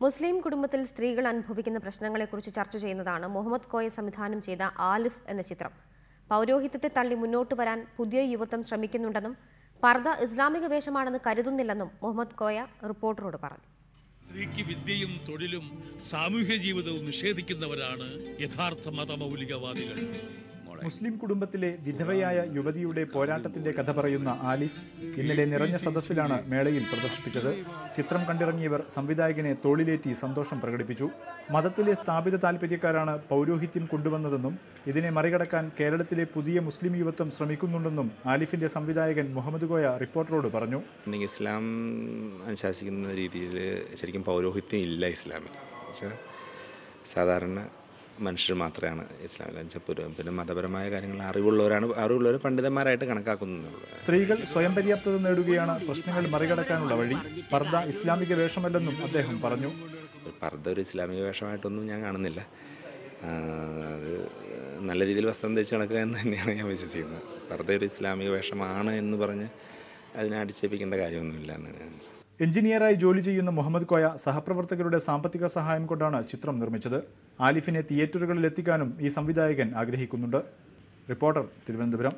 മുസ്ലിം കുടുംബത്തിൽ സ്ത്രീകൾ അനുഭവിക്കുന്ന പ്രശ്നങ്ങളെക്കുറിച്ച് ചർച്ച ചെയ്യുന്നതാണ് മുഹമ്മദ് കോയ സംവിധാനം ചെയ്ത ആലിഫ് എന്ന ചിത്രം. പൗരോഹിത്യത്തെ തള്ളി മുന്നോട്ട് വരാൻ പുതിയ യുവത്വം ശ്രമിക്കുന്നുണ്ടെന്നും പർദ ഇസ്ലാമിക വേഷമാണെന്ന് കരുതുന്നില്ലെന്നും മുഹമ്മദ് കോയ റിപ്പോർട്ടറോട് പറഞ്ഞു. സ്ത്രീക്ക് വിദ്യയും തൊഴിലും സാമൂഹ്യ ജീവിതവും നിഷേധിക്കുന്നവരാണ് യഥാർത്ഥ മതമൗലികവാദികൾ. മുസ്ലിം കുടുംബത്തിലെ വിധവയായ യുവതിയുടെ പോരാട്ടത്തിന്റെ കഥ പറയുന്ന ആലിഫ് ഇന്നലെ നിറഞ്ഞ സദസ്സിലാണ് മേളയിൽ പ്രദർശിപ്പിച്ചത്. ചിത്രം കണ്ടിറങ്ങിയവർ സംവിധായകനെ തോളിലേറ്റി സന്തോഷം പ്രകടിപ്പിച്ചു. മതത്തിലെ സ്ഥാപിത താൽപ്പര്യക്കാരാണ് പൗരോഹിത്യം കൊണ്ടുവന്നതെന്നും ഇതിനെ മറികടക്കാൻ കേരളത്തിലെ പുതിയ മുസ്ലിം യുവത്വം ശ്രമിക്കുന്നുണ്ടെന്നും ആലിഫിന്റെ സംവിധായകൻ മുഹമ്മദ് ഗോയ റിപ്പോർട്ടറോട് പറഞ്ഞു. ഇസ്ലാം അനുശാസിക്കുന്ന രീതിയിൽ ശരിക്കും പൗരോഹിത്യം ഇല്ല ഇസ്ലാമിൽ. സാധാരണ മനുഷ്യർ മാത്രമാണ് ഇസ്ലാമിൽ പിന്നെ മതപരമായ കാര്യങ്ങൾ അറിവുള്ളവരാണ് അറിവുള്ളവർ പണ്ഡിതന്മാരായിട്ട് കണക്കാക്കുന്നുള്ളൂ സ്ത്രീകൾ സ്വയം പര്യാപ്തത നേടുകയാണ് പ്രശ്നങ്ങൾ മറികടക്കാനുള്ള വഴി. പർദ്ദ ഇസ്ലാമിക വേഷമല്ലെന്നും അദ്ദേഹം പറഞ്ഞു. പർദ്ദ ഒരു ഇസ്ലാമിക വേഷമായിട്ടൊന്നും ഞാൻ കാണുന്നില്ല. അത് നല്ല രീതിയിൽ വസ്ത്രം ധരിച്ച് നടക്കുക എന്ന് തന്നെയാണ് ഞാൻ വിശ്വസിക്കുന്നത്. പർദ്ദ ഒരു ഇസ്ലാമിക വേഷമാണ് എന്ന് പറഞ്ഞ് അതിനെ അടിച്ചേപ്പിക്കേണ്ട കാര്യമൊന്നുമില്ല എന്ന് എഞ്ചിനീയറായി ജോലി ചെയ്യുന്ന മുഹമ്മദ് കോയ സഹപ്രവർത്തകരുടെ സാമ്പത്തിക സഹായം കൊണ്ടാണ് ചിത്രം നിർമ്മിച്ചത്. ആലിഫിനെ തിയേറ്ററുകളിൽ എത്തിക്കാനും ഈ സംവിധായകൻ ആഗ്രഹിക്കുന്നുണ്ട്. റിപ്പോർട്ടർ തിരുവനന്തപുരം.